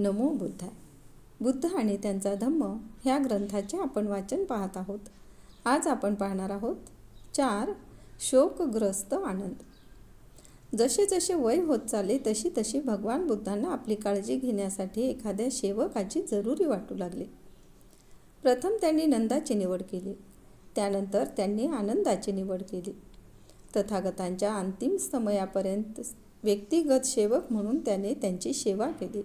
नमो बुद्धाय बुद्ध आणि त्यांचा धम्म ह्या ग्रंथाचे आपण वाचन पाहत आहोत. आज आपण पाहणार आहोत चार शोकग्रस्त आनंद. जसे जसे वय होत चालले तशी तशी भगवान बुद्धांना आपली काळजी घेण्यासाठी एखाद्या सेवकाची जरुरी वाटू लागली. प्रथम त्यांनी नंदाची निवड केली. त्यानंतर त्यांनी आनंदाची निवड केली. तथागतांच्या अंतिम समयापर्यंत व्यक्तिगत सेवक म्हणून त्याने त्यांची सेवा केली.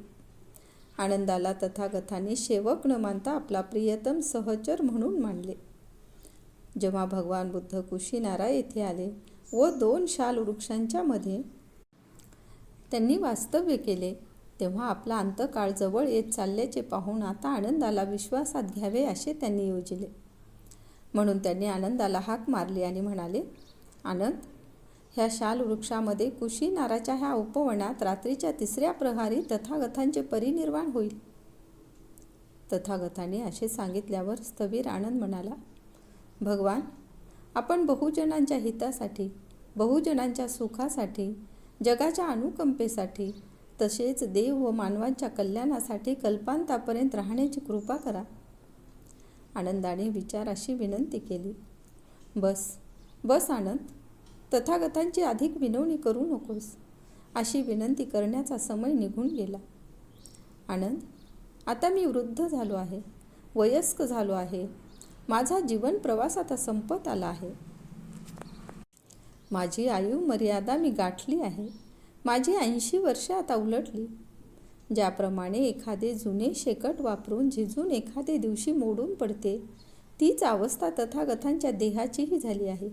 आनंदाला तथागथाने सेवक न मानता आपला प्रियतम सहचर म्हणून मानले. जेव्हा भगवान बुद्ध कुशीनारा येथे आले व दोन शाल वृक्षांच्या मध्ये त्यांनी वास्तव्य केले तेव्हा आपला अंतकाळ जवळ येत चालल्याचे पाहून आता आनंदाला विश्वासात घ्यावे असे त्यांनी योजिले. म्हणून त्यांनी आनंदाला हाक मारली आणि म्हणाले आनंद ह्या शाल वृक्षामध्ये कुशीनाराच्या ह्या उपवनात रात्रीच्या तिसऱ्या प्रहारी तथागतांचे परिनिर्वाण होईल. तथागतांनी असे सांगितल्यावर स्थवीर आनंद म्हणाला भगवान आपण बहुजनांच्या हितासाठी बहुजनांच्या सुखासाठी जगाच्या अनुकंपेसाठी तसेच देव व मानवांच्या कल्याणासाठी कल्पांतापर्यंत राहण्याची कृपा करा. आनंदाने विचाराशी विनंती केली बस बस आनंद. तथागतांची अधिक विनवणी करू नकोस. अशी विनंती करण्याचा समय निघून गेला. आनंद आता मी वृद्ध झालो आहे वयस्क झालो आहे. माझा जीवन प्रवास आता संपत आला आहे. माझी आयु मर्यादा मी गाठली आहे. माझी ऐंशी वर्षे आता उलटली. ज्याप्रमाणे एखादे जुने शेकट वापरून झिजून एखादे दिवशी मोडून पडते तीच अवस्था तथागतांच्या देहाचीही झाली आहे.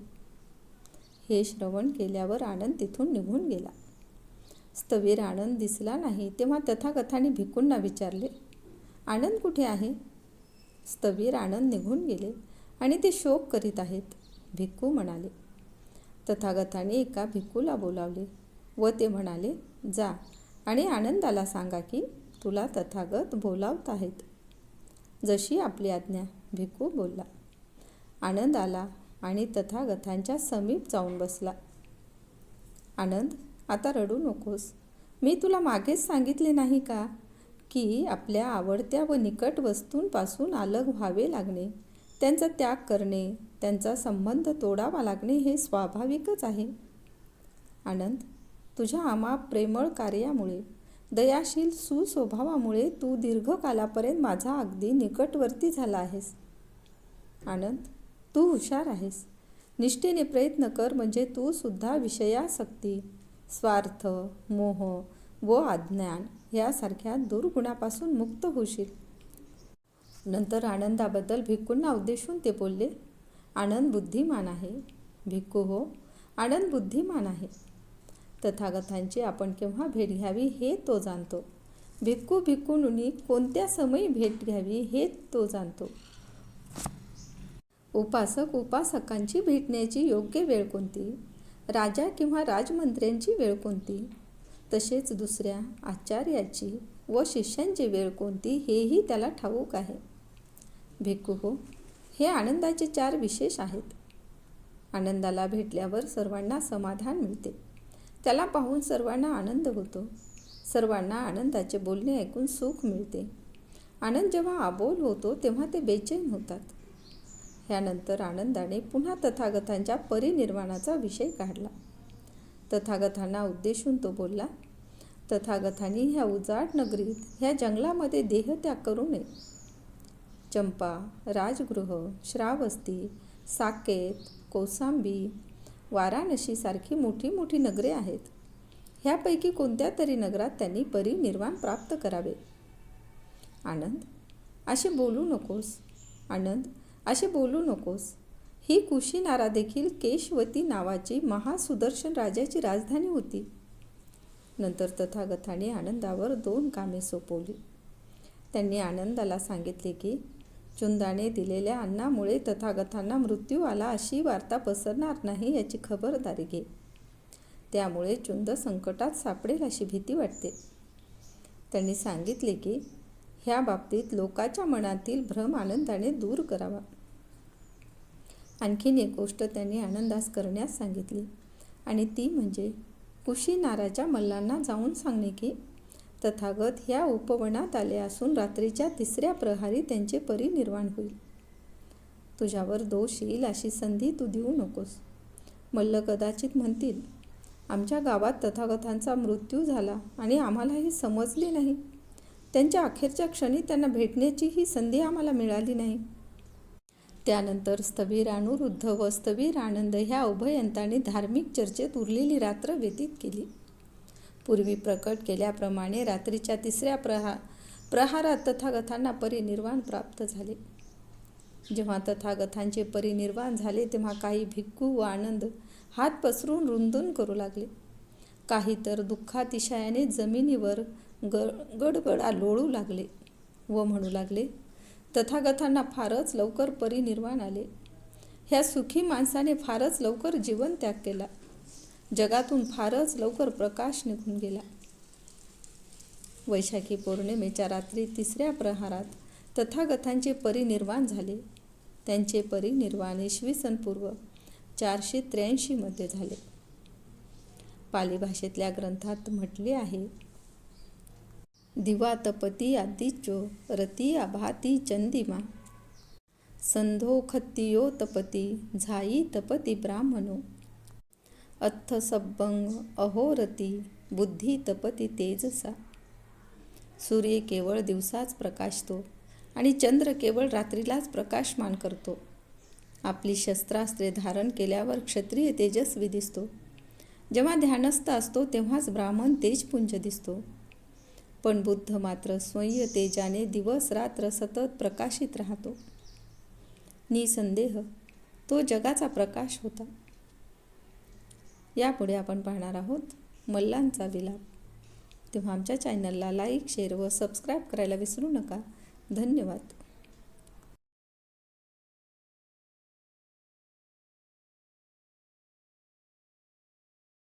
हे श्रवण केल्यावर आनंद तिथून निघून गेला. स्थवीर आनंद दिसला नाही तेव्हा तथागथाने भिकूंना विचारले आनंद कुठे आहे? स्थवीर आनंद निघून गेले आणि ते शोक करीत आहेत. भिक्खू म्हणाले तथागताने एका भिक्खूला बोलावले व ते म्हणाले जा आणि आनंदाला सांगा की तुला तथागत बोलावत आहेत. जशी आपली आज्ञा. भिक्खू बोलला आनंद आला आणि तथागतांच्या समीप जाऊन बसला. आनंद आता रडू नकोस. मी तुला मागेच सांगितले नाही का की आपल्या आवडत्या व निकट वस्तूंपासून अलग व्हावे लागणे? त्यांचा त्याग करणे त्यांचा संबंध तोडावा लागणे हे स्वाभाविकच आहे. आनंद तुझ्या आमा प्रेमळ कार्यामुळे दयाशील सुस्वभावामुळे तू दीर्घकालापर्यंत माझा अगदी निकटवर्ती झाला आहेस. आनंद तू हुशार आहेस. निष्ठेने प्रयत्न कर म्हणजे तू सुद्धा विषयासक्ती स्वार्थ मोह व अज्ञान यासारख्या दुर्गुणापासून मुक्त होशील. नंतर आनंदाबद्दल भिक्कूंना उद्देशून ते बोलले आनंद बुद्धिमान आहे. भिक्खू हो आनंद बुद्धिमान आहे. तथागतांची आपण केव्हा भेट घ्यावी हे तो जाणतो. भिक्खू भिक्खूंनी कोणत्या समयी भेट घ्यावी हे तो जाणतो. उपासक उपासकांची भेटण्याची योग्य वेळ कोणती? राजा किंवा राजमंत्र्यांची वेळ कोणती? तसेच दुसऱ्या आचार्याची व शिष्यांची वेळ कोणती हेही त्याला ठाऊक आहे. भिक्खू हो हे आनंदाचे चार विशेष आहेत. आनंदाला भेटल्यावर सर्वांना समाधान मिळते. त्याला पाहून सर्वांना आनंद होतो. सर्वांना आनंदाचे बोलणे ऐकून सुख मिळते. आनंद जेव्हा अबोल होतो तेव्हा ते बेचैन होतात. ह्यानंतर आनंदाने पुन्हा तथागतांच्या परिनिर्वाणाचा विषय काढला. तथागतांना उद्देशून तो बोलला तथागतांनी ह्या उजाड नगरीत ह्या जंगलामध्ये देहत्याग करू नये. चंपा राजगृह श्रावस्ती साकेत कोसांबी वाराणसीसारखी मोठी मोठी नगरे आहेत. ह्यापैकी कोणत्या तरी नगरात त्यांनी परिनिर्वाण प्राप्त करावे? आनंद असे बोलू नकोस. आनंद असे बोलू नकोस. ही कुशीनारा देखील केशवती नावाची महासुदर्शन राजाची राजधानी होती. नंतर तथागताने आनंदावर दोन कामे सोपवली. त्यांनी आनंदाला सांगितले की चुंदाने दिलेल्या अन्नामुळे तथागतांना मृत्यू आला अशी वार्ता पसरणार नाही याची खबरदारी घे. त्यामुळे चुंद संकटात सापडेल अशी भीती वाटते. त्यांनी सांगितले की ह्या बाबतीत लोकाच्या मनातील भ्रम आनंदाने दूर करावा. आणखीन एक गोष्ट त्यांनी आनंदास करण्यास सांगितली. आणि ती म्हणजे कुशीनाराच्या मल्लांना जाऊन सांगणे की तथागत ह्या उपवनात आले असून रात्रीच्या तिसऱ्या प्रहारी त्यांचे परिनिर्वाण होईल. तुझ्यावर दोष येईल अशी संधी तू देऊ नकोस. मल्ल कदाचित म्हणतील आमच्या गावात तथागतांचा मृत्यू झाला आणि आम्हाला हे समजले नाही. त्यांच्या अखेरच्या क्षणी त्यांना भेटण्याची ही संधी आम्हाला मिळाली नाही. त्यानंतर स्थवीर अनुरुद्ध व स्थवीर आनंद ह्या उभयंतांनी धार्मिक चर्चेत उरलेली रात्र व्यतीत केली. पूर्वी प्रकट केल्याप्रमाणे रात्रीच्या तिसऱ्या प्रहा प्रहारात तथागतांना परिनिर्वाण प्राप्त झाले. जेव्हा तथागतांचे परिनिर्वाण झाले तेव्हा काही भिक्खू व आनंद हात पसरून रुंदून करू लागले. काही तर दुःखातिशयाने जमिनीवर ग गडगडा लोळू लागले व म्हणू लागले तथागतांना फारच लवकर परिनिर्वाण आले. ह्या सुखी माणसाने फारच लवकर जीवन त्याग केला. जगातून फारच लवकर प्रकाश निघून गेला. वैशाखी पौर्णिमेच्या रात्री तिसऱ्या प्रहारात तथागतांचे परिनिर्वाण झाले. त्यांचे परिनिर्वाण इसवी सनपूर्व चारशे त्र्याऐंशीमध्ये झाले. पाली भाषेतल्या ग्रंथात म्हटले आहे दिवा तपती आदिच्यो रती आभाती चंदिमा। संधोखत्तियो तपती झाई तपती ब्राह्मणो। अथ सब्बंग अहोरती बुद्धी तपती तेजसा। सूर्य केवळ दिवसाच प्रकाशतो आणि चंद्र केवळ रात्रीलाच प्रकाशमान करतो. आपली शस्त्रास्त्रे धारण केल्यावर क्षत्रिय तेजस्वी दिसतो जेव्हा ध्यानस्थ असतो तेव्हाच ब्राह्मण तेजपुंज दिसतो. पण बुद्ध मात्र स्वयं तेजाने दिवस रात्र सतत प्रकाशित राहतो. निसंदेह तो जगाचा प्रकाश होता. यापुढे आपण पाहणार आहोत मल्लांचा विलाप. तेव्हा आमच्या चॅनलला लाईक शेअर व सबस्क्राईब करायला विसरू नका. धन्यवाद.